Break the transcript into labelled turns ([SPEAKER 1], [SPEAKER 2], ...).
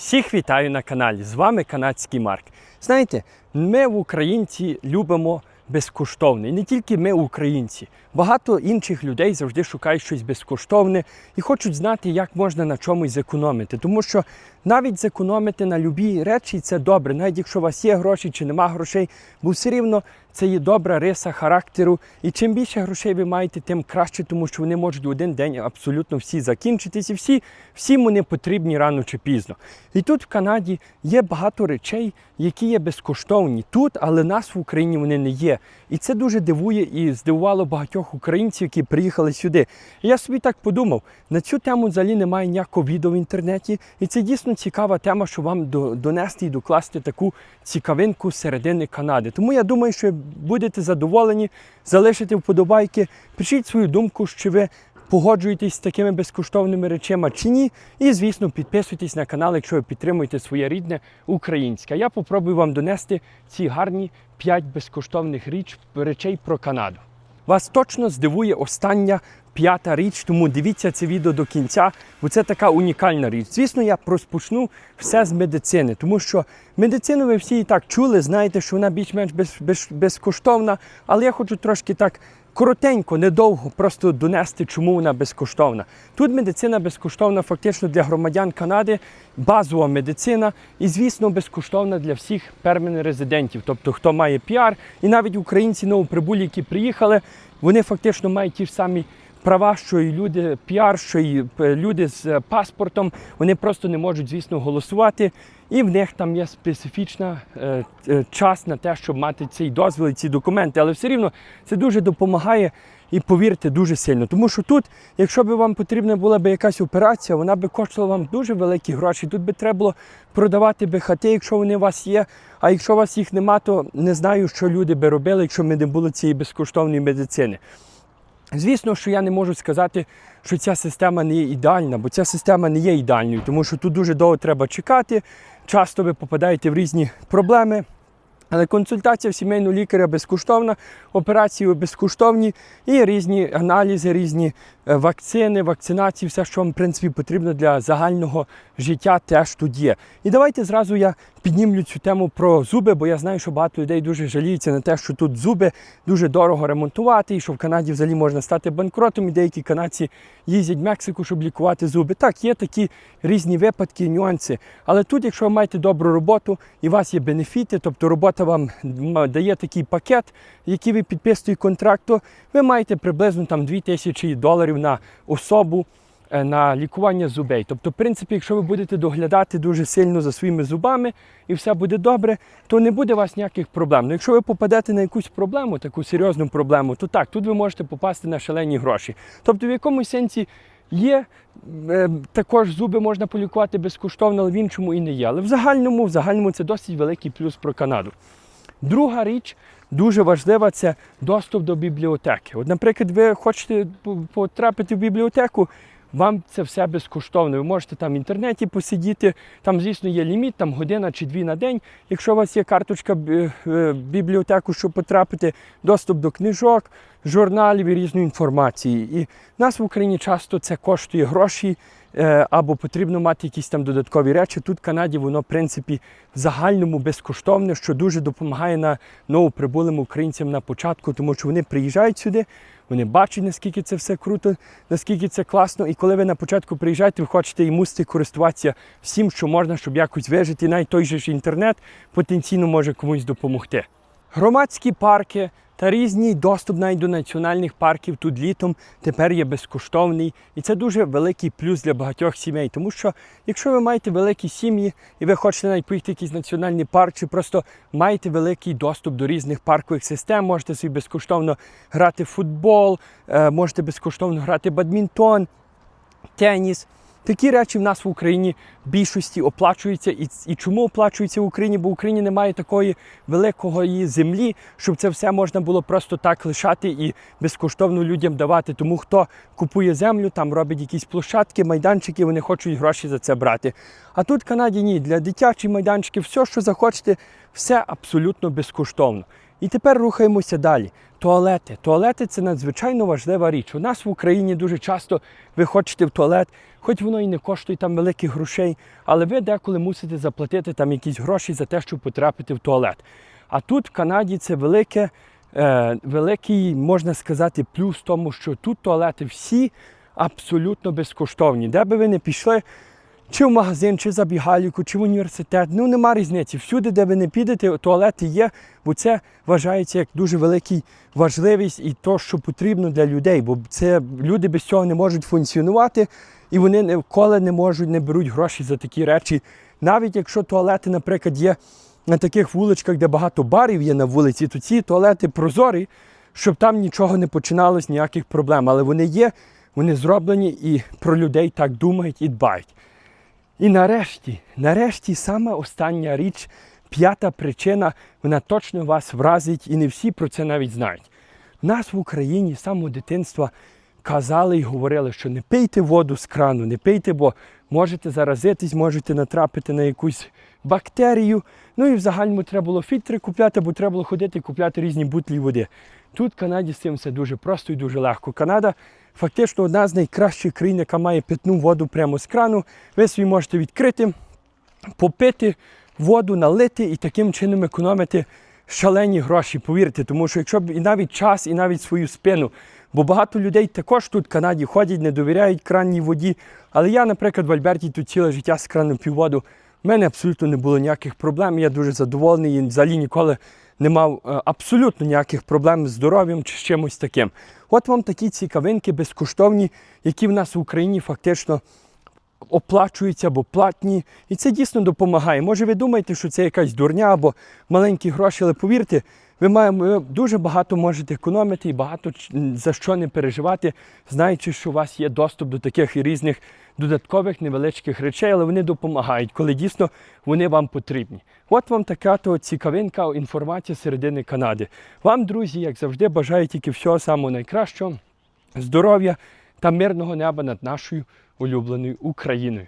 [SPEAKER 1] Всіх вітаю на каналі. З вами канадський Марк. Знаєте, ми в українці любимо безкоштовне. І не тільки ми, українці. Багато інших людей завжди шукають щось безкоштовне і хочуть знати, як можна на чомусь зекономити. Тому що навіть зекономити на любі речі це добре, навіть якщо у вас є гроші чи нема грошей, бо все рівно це є добра риса характеру. І чим більше грошей ви маєте, тим краще, тому що вони можуть в один день абсолютно всі закінчитись, і всі, всім вони потрібні рано чи пізно. І тут в Канаді є багато речей, які є безкоштовні тут, але нас в Україні вони не є. І це дуже дивує і здивувало багатьох українців, які приїхали сюди. І я собі так подумав: на цю тему взагалі немає ніякого відео в інтернеті, і це дійсно цікава тема, що вам донести і докласти таку цікавинку середини Канади. Тому я думаю, що будете задоволені, залишите вподобайки, пишіть свою думку, що ви погоджуєтесь з такими безкоштовними речами чи ні. І, звісно, підписуйтесь на канал, якщо ви підтримуєте своє рідне українське. Я попробую вам донести ці гарні 5 безкоштовних річ, речей про Канаду. Вас точно здивує остання п'ята річ, тому дивіться це відео до кінця, бо це така унікальна річ. Звісно, я розпочну все з медицини, тому що медицину ви всі і так чули, знаєте, що вона більш-менш без, без, безкоштовна, але я хочу трошки так коротенько, недовго просто донести, чому вона безкоштовна. Тут медицина безкоштовна фактично для громадян Канади, базова медицина і, звісно, безкоштовна для всіх перманент резидентів, тобто хто має піар, і навіть українці новоприбулі, які приїхали, вони фактично мають ті ж самі. Права, що і люди піар, що і е, люди з паспортом, вони просто не можуть, звісно, голосувати. І в них там є специфічна е, е, час на те, щоб мати цей дозвіл і ці документи. Але все рівно це дуже допомагає і повірте дуже сильно. Тому що тут, якщо б вам потрібна була б якась операція, вона би коштувала вам дуже великі гроші. Тут би треба було продавати би хати, якщо вони у вас є. А якщо у вас їх нема, то не знаю, що люди би робили, якщо б не було цієї безкоштовної медицини. Звісно, що я не можу сказати, що ця система не є ідеальна, бо ця система не є ідеальною, тому що тут дуже довго треба чекати. Часто ви попадаєте в різні проблеми. Але консультація в сімейного лікаря безкоштовна, операції безкоштовні і різні аналізи, різні е, вакцини, вакцинації, все, що вам в принципі потрібно для загального життя, теж тут є. І давайте зразу я піднімлю цю тему про зуби, бо я знаю, що багато людей дуже жаліються на те, що тут зуби дуже дорого ремонтувати, і що в Канаді взагалі можна стати банкротом, і деякі канадці їздять в Мексику, щоб лікувати зуби. Так, є такі різні випадки, нюанси. Але тут, якщо ви маєте добру роботу і у вас є бенефіти, тобто робота вам дає такий пакет, який ви підписуєте контракт, то ви маєте приблизно там 2000 доларів на особу е, на лікування зубей. Тобто, в принципі, якщо ви будете доглядати дуже сильно за своїми зубами і все буде добре, то не буде у вас ніяких проблем. Ну, якщо ви попадете на якусь проблему, таку серйозну проблему, то так, тут ви можете попасти на шалені гроші. Тобто, в якомусь сенсі є. е, Також зуби можна полікувати безкоштовно, але в іншому і не є. Але в загальному, в загальному це досить великий плюс про Канаду. Друга річ дуже важлива це доступ до бібліотеки. От, наприклад, ви хочете потрапити в бібліотеку, вам це все безкоштовно. Ви можете там в інтернеті посидіти. Там, звісно, є ліміт, там година чи дві на день. Якщо у вас є карточка е, бібліотеку, щоб потрапити, доступ до книжок, журналів і різної інформації. І нас в Україні часто це коштує гроші. Е, Або потрібно мати якісь там додаткові речі. Тут в Канаді воно, в принципі, в загальному безкоштовне, що дуже допомагає на новоприбулим українцям на початку, тому що вони приїжджають сюди, вони бачать, наскільки це все круто, наскільки це класно. І коли ви на початку приїжджаєте, ви хочете і мусите користуватися всім, що можна, щоб якось вижити. Навіть той же ж інтернет потенційно може комусь допомогти. Громадські парки та різний доступ навіть до національних парків тут літом тепер є безкоштовний. І це дуже великий плюс для багатьох сімей. Тому що якщо ви маєте великі сім'ї і ви хочете навіть поїхати якийсь національний парк, чи просто маєте великий доступ до різних паркових систем, можете собі безкоштовно грати в футбол, е, можете безкоштовно грати в бадмінтон, теніс. Такі речі в нас в Україні в більшості оплачуються. І, і чому оплачуються в Україні? Бо в Україні немає такої великої землі, щоб це все можна було просто так лишати і безкоштовно людям давати. Тому хто купує землю, там робить якісь площадки, майданчики, вони хочуть гроші за це брати. А тут в Канаді ні, для дитячих майданчиків все, що захочете, все абсолютно безкоштовно. І тепер рухаємося далі. Туалети. Туалети це надзвичайно важлива річ. У нас в Україні дуже часто ви хочете в туалет, хоч воно і не коштує там великих грошей, але ви деколи мусите заплатити там якісь гроші за те, щоб потрапити в туалет. А тут в Канаді це велике, е, великий, можна сказати, плюс тому, що тут туалети всі абсолютно безкоштовні. Де би ви не пішли, чи в магазин, чи в забігалівку, чи в університет. Ну нема різниці. Всюди, де ви не підете, туалети є, бо це вважається як дуже великий важливість і то, що потрібно для людей. Бо це люди без цього не можуть функціонувати, і вони ніколи не можуть, не беруть гроші за такі речі. Навіть якщо туалети, наприклад, є на таких вуличках, де багато барів є на вулиці, то ці туалети прозорі, щоб там нічого не починалось, ніяких проблем. Але вони є, вони зроблені і про людей так думають і дбають. І нарешті, нарешті, саме остання річ, п'ята причина, вона точно вас вразить, і не всі про це навіть знають. Нас в Україні з самого дитинства казали і говорили, що не пийте воду з крану, не пийте, бо можете заразитись, можете натрапити на якусь бактерію. Ну і в загальному треба було фільтри купляти, бо треба було ходити і купляти різні бутлі води. Тут в Канаді з цим все дуже просто і дуже легко. Канада фактично одна з найкращих країн, яка має питну воду прямо з крану. Ви собі можете відкрити, попити воду, налити і таким чином економити шалені гроші, повірте. Тому що якщо б і навіть час, і навіть свою спину. Бо багато людей також тут в Канаді ходять, не довіряють кранній воді. Але я, наприклад, в Альберті тут ціле життя з краном пів У мене абсолютно не було ніяких проблем. Я дуже задоволений і взагалі ніколи не мав е, абсолютно ніяких проблем з здоров'ям чи з чимось таким. От вам такі цікавинки безкоштовні, які в нас в Україні фактично оплачуються або платні. І це дійсно допомагає. Може, ви думаєте, що це якась дурня або маленькі гроші, але повірте, ви маємо дуже багато можете економити і багато за що не переживати, знаючи, що у вас є доступ до таких різних додаткових невеличких речей, але вони допомагають, коли дійсно вони вам потрібні. От вам така то цікавинка інформація середини Канади. Вам, друзі, як завжди, бажаю тільки всього самого найкращого, здоров'я та мирного неба над нашою улюбленою Україною.